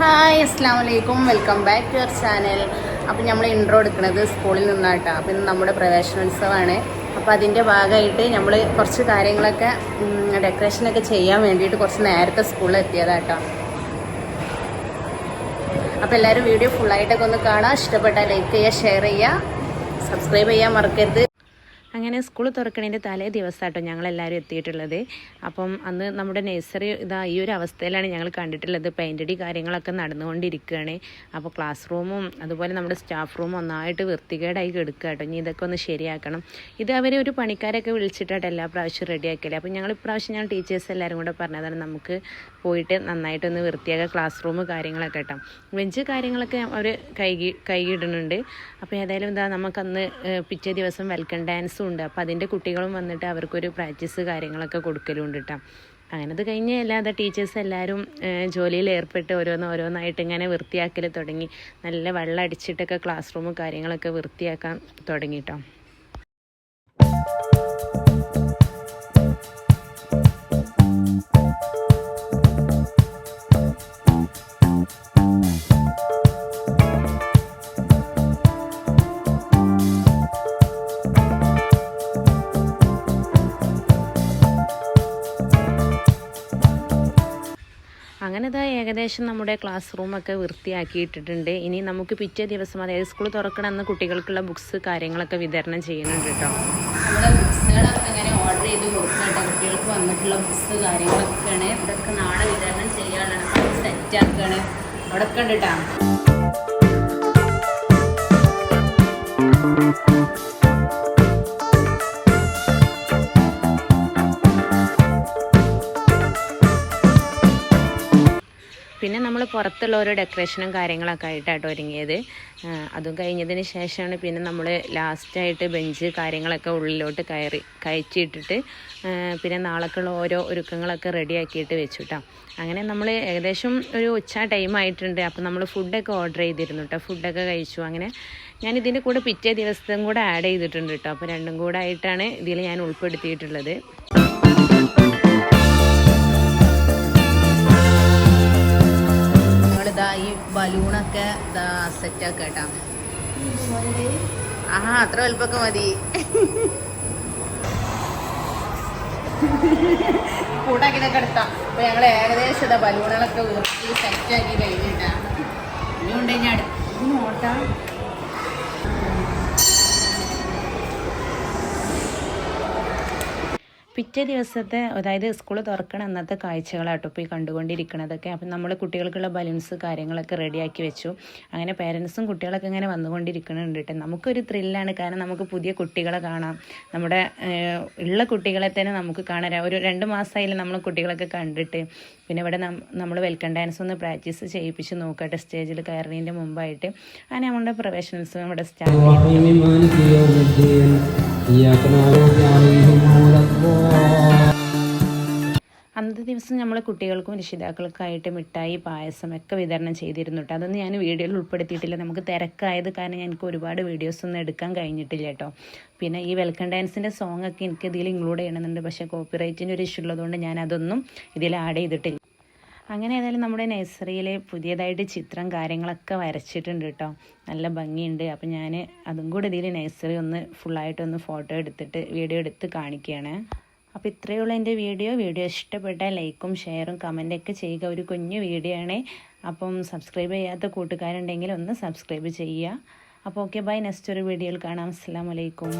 Hi അസ്സാം വലൈക്കും welcome back to your channel അപ്പം നമ്മൾ ഇൻട്രോ എടുക്കുന്നത് സ്കൂളിൽ നിന്നായിട്ടാണ് അപ്പം ഇന്ന് നമ്മുടെ പ്രവേശനോത്സവമാണ്. അപ്പോൾ അതിന്റെ ഭാഗമായിട്ട് നമ്മൾ കുറച്ച് കാര്യങ്ങളൊക്കെ ഡെക്കറേഷനൊക്കെ ചെയ്യാൻ വേണ്ടിയിട്ട് കുറച്ച് നേരത്തെ സ്കൂളിൽ എത്തിയതാട്ടോ. അപ്പോൾ എല്ലാവരും വീഡിയോ ഫുള്ളായിട്ടൊക്കെ ഒന്ന് കാണാം. ഇഷ്ടപ്പെട്ടാൽ ലൈക്ക് ചെയ്യുക ഷെയർ ചെയ്യുക. സബ്സ്ക്രൈബ് ചെയ്യാൻ മറക്കരുത്. അങ്ങനെ സ്കൂൾ തുറക്കണതിന്റെ തലേ ദിവസമാട്ടോ ഞങ്ങളെല്ലാവരും എത്തിയിട്ടുള്ളത്. അപ്പം അന്ന് നമ്മുടെ നഴ്സറി ഇതാ ഈ ഒരു അവസ്ഥയിലാണ് ഞങ്ങൾ കണ്ടിട്ടുള്ളത്. പെയിന്റടി കാര്യങ്ങളൊക്കെ നടന്നുകൊണ്ടിരിക്കുകയാണ്. അപ്പോൾ ക്ലാസ് റൂമും അതുപോലെ നമ്മുടെ സ്റ്റാഫ് റൂമും ഒന്നായിട്ട് വൃത്തികേടായി കിടക്കുക കേട്ടോ ഇനി ഇതൊക്കെ ഒന്ന് ശരിയാക്കണം. ഇത് അവർ ഒരു പണിക്കാരൊക്കെ വിളിച്ചിട്ടാട്ടോ എല്ലാ പ്രാവശ്യവും റെഡിയാക്കില്ല അപ്പോൾ ഞങ്ങൾ ഇപ്രാവശ്യം ഞങ്ങൾ ടീച്ചേഴ്സ് എല്ലാവരും കൂടെ പറഞ്ഞതാണ് നമുക്ക് പോയിട്ട് നന്നായിട്ടൊന്ന് വൃത്തിയാക്കുക ക്ലാസ് റൂം കാര്യങ്ങളൊക്കെ കേട്ടോ. വെഞ്ച് കാര്യങ്ങളൊക്കെ അവർ കൈകി കൈകിടുന്നുണ്ട് അപ്പോൾ ഏതായാലും എന്താ നമുക്കന്ന് പിറ്റേ ദിവസം വെൽക്കം ഡാൻസും അപ്പോൾ അതിന്റെ കുട്ടികളും വന്നിട്ട് അവർക്കൊരു പ്രാക്ടീസ് കാര്യങ്ങളൊക്കെ കൊടുക്കലുണ്ട് കേട്ടോ അങ്ങനെ അത് കഴിഞ്ഞ് അല്ലാതെ ടീച്ചേഴ്സ് എല്ലാവരും ജോലിയിൽ ഏർപ്പെട്ട് ഓരോന്ന് ഓരോന്നായിട്ട് ഇങ്ങനെ വൃത്തിയാക്കൽ തുടങ്ങി. നല്ല വെള്ളം അടിച്ചിട്ടൊക്കെ ക്ലാസ് റൂമും കാര്യങ്ങളൊക്കെ വൃത്തിയാക്കാൻ തുടങ്ങി അങ്ങനെ ഇതാ ഏകദേശം നമ്മുടെ ക്ലാസ് റൂമൊക്കെ വൃത്തിയാക്കിയിട്ടിട്ടുണ്ട്. ഇനി നമുക്ക് പിറ്റേ ദിവസം അതായത് സ്കൂൾ തുറക്കണം എന്ന് കുട്ടികൾക്കുള്ള ബുക്സ് കാര്യങ്ങളൊക്കെ വിതരണം ചെയ്യുന്നുണ്ട് കേട്ടോ നമ്മുടെ ബുക്സുകളൊക്കെ ഇങ്ങനെ ഓർഡർ ചെയ്ത് കൊടുക്കട്ടെ കുട്ടികൾക്ക് വന്നിട്ടുള്ള ബുക്സ് കാര്യങ്ങളൊക്കെയാണ്. ഇതൊക്കെ നാളെ വിതരണം ചെയ്യാനാണ് സെറ്റ് ആക്കുകയാണ്. അവിടെ ഒക്കെ നമ്മൾ പുറത്തുള്ള ഓരോ ഡെക്കറേഷനും കാര്യങ്ങളൊക്കെ ആയിട്ടാട്ടോ ഒരുങ്ങിയത്. അതും കഴിഞ്ഞതിന് ശേഷമാണ് പിന്നെ നമ്മൾ ലാസ്റ്റായിട്ട് ബെഞ്ച് കാര്യങ്ങളൊക്കെ ഉള്ളിലോട്ട് കയറി കയറ്റിയിട്ടിട്ട് പിന്നെ നാളേക്കുള്ള ഓരോ ഒരുക്കങ്ങളൊക്കെ റെഡിയാക്കിയിട്ട് വെച്ചു അങ്ങനെ നമ്മൾ ഏകദേശം ഒരു ഉച്ച ടൈം ആയിട്ടുണ്ട്. അപ്പോൾ നമ്മൾ ഫുഡൊക്കെ ഓർഡർ ചെയ്തിരുന്നു കേട്ടോ ഫുഡൊക്കെ കഴിച്ചു. അങ്ങനെ ഞാൻ ഇതിന്റെ കൂടെ പിറ്റേ ദിവസത്തും കൂടെ ആഡ് ചെയ്തിട്ടുണ്ട് കേട്ടോ അപ്പോൾ രണ്ടും കൂടെ ആയിട്ടാണ് ഇതിൽ ഞാൻ ഉൾപ്പെടുത്തിയിട്ടുള്ളത്. നമ്മളിതാ ഈ ബലൂണൊക്കെ ഇതാ സെറ്റ് ആക്കുക കേട്ടാ. ആഹാ അത്ര വലുപ്പൊക്കെ മതി. കൂട്ടാക്കിനൊക്കെ എടുത്താം. അപ്പൊ ഞങ്ങൾ ഏകദേശം ഇതാ ബലൂണുകളൊക്കെ ഉയർത്തി സെറ്റ് ആക്കി കഴിഞ്ഞിട്ടാ. ഇനി ഉണ്ടെങ്കിൽ അടുത്ത് പിറ്റേ ദിവസത്തെ അതായത് സ്കൂൾ തുറക്കണ അന്നത്തെ കാഴ്ചകളാട്ടോ ഇപ്പോൾ ഈ കണ്ടുകൊണ്ടിരിക്കണതൊക്കെ. അപ്പം നമ്മൾ കുട്ടികൾക്കുള്ള ബലൂൺസ് കാര്യങ്ങളൊക്കെ റെഡിയാക്കി വെച്ചു. അങ്ങനെ പേരൻസും കുട്ടികളൊക്കെ ഇങ്ങനെ വന്നുകൊണ്ടിരിക്കുന്നുണ്ട് കേട്ടോ. നമുക്കൊരു ത്രില്ലാണ് കാരണം നമുക്ക് പുതിയ കുട്ടികളെ കാണാം. നമ്മുടെ ഉള്ള കുട്ടികളെ തന്നെ നമുക്ക് കാണാൻ ഒരു രണ്ട് മാസമായില്ല നമ്മൾ കുട്ടികളൊക്കെ കണ്ടിട്ട്. പിന്നെ ഇവിടെ നമ്മൾ വെൽക്കം ഡാൻസ് ഒന്ന് പ്രാക്ടീസ് ചെയ്യിപ്പിച്ച് നോക്കട്ടെ സ്റ്റേജിൽ കയറുന്നതിന്റെ മുമ്പായിട്ട്. അങ്ങനെ നമ്മുടെ പ്രൊഫഷണൽസും ഇവിടെ സ്റ്റാർട്ട് ചെയ്യും അന്നത്തെ ദിവസം നമ്മൾ കുട്ടികൾക്കും രക്ഷിതാക്കൾക്കായിട്ട് മിഠായി പായസം ഒക്കെ വിതരണം ചെയ്തിരുന്നു കേട്ടോ അതൊന്നും ഞാൻ വീഡിയോയിൽ ഉൾപ്പെടുത്തിയിട്ടില്ല. നമുക്ക് തിരക്കായത് കാരണം എനിക്ക് ഒരുപാട് വീഡിയോസ് ഒന്നും എടുക്കാൻ കഴിഞ്ഞിട്ടില്ല കേട്ടോ പിന്നെ ഈ വെൽക്കം ഡാൻസിന്റെ സോങ്ങൊക്കെ ഒക്കെ എനിക്ക് ഇതിൽ ഇൻക്ലൂഡ് ചെയ്യണമെന്നുണ്ട്. പക്ഷേ കോപ്പിറൈറ്റിന്റെ ഒരു ഇഷ്യൂ ഉള്ളതുകൊണ്ട് ഞാൻ അതൊന്നും ഇതിൽ ആഡ് ചെയ്തിട്ടില്ല. അങ്ങനെ ഏതായാലും നമ്മുടെ നഴ്സറിയിലെ പുതിയതായിട്ട് ചിത്രം കാര്യങ്ങളൊക്കെ വരച്ചിട്ടുണ്ട് കേട്ടോ. നല്ല ഭംഗിയുണ്ട്. അപ്പം ഞാൻ അതും കൂടെ ഇതിൽ നഴ്സറി ഒന്ന് ഫുള്ളായിട്ടൊന്ന് ഫോട്ടോ എടുത്തിട്ട് വീഡിയോ എടുത്ത് കാണിക്കുകയാണ്. അപ്പോൾ ഇത്രയേ ഉള്ളൂ എന്റെ വീഡിയോ വീഡിയോ ഇഷ്ടപ്പെട്ടാൽ ലൈക്കും ഷെയറും കമന്റൊക്കെ ചെയ്യുക. ഒരു കുഞ്ഞു വീഡിയോ ആണേ. അപ്പം സബ്സ്ക്രൈബ് ചെയ്യാത്ത കൂട്ടുകാരുണ്ടെങ്കിൽ ഒന്ന് സബ്സ്ക്രൈബ് ചെയ്യുക. അപ്പോൾ ഓക്കെ ബൈ നെക്സ്റ്റ് ഒരു വീഡിയോയിൽ കാണാം. അസ്സാം വലൈക്കും